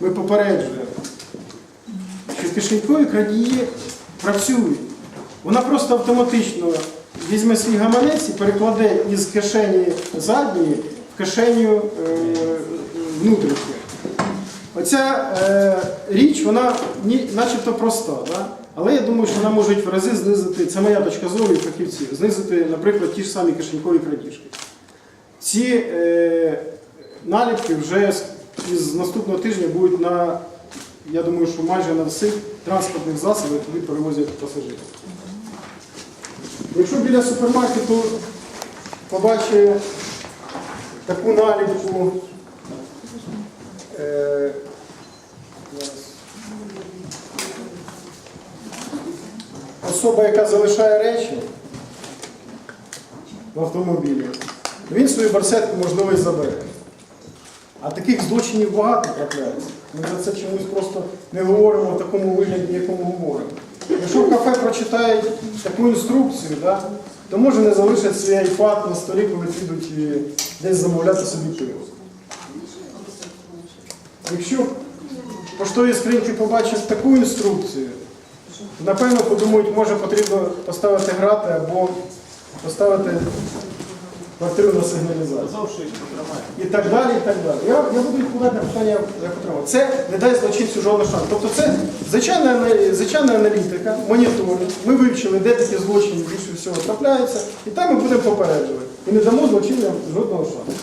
Ми попереджуємо, що кишенькові крадії працюють. Вона просто автоматично візьме свій гаманець і перекладе із кишені задньої в кишеню е, внутрішню. Оця е, річ, вона начебто проста, да? але я думаю, що вона може в рази знизити, це моя точка зору і фахівців, знизити, наприклад, ті ж самі кишенькові крадіжки. Ці е, наліпки вже із наступного тижня будуть на, я думаю, що майже на всіх транспортних засобах, які перевозять пасажирів. Якщо біля супермаркету побачить таку наліпку, е, особа, яка залишає речі в автомобілі, він свою барсетку можливо забере. А таких злочинів багато трапляється. Ми за це чомусь просто не говоримо в такому вигляді, якому говоримо. Якщо кафе прочитають таку інструкцію, да, то може не залишать свій айпад на столі, коли підуть десь замовляти собі пиво. Якщо в поштовій скриньки побачать таку інструкцію, то напевно подумають, може потрібно поставити грати або поставити квартиру на сигналізацію. І так далі, і так далі. Я, я буду відповідати на питання, як отримав. Це не дасть злочинцю жодного шансу. Тобто це звичайна, звичайна аналітика, моніторинг. Ми вивчили, де такі злочини більше всього трапляються, і там ми будемо попереджувати. І не дамо злочинцям жодного шансу.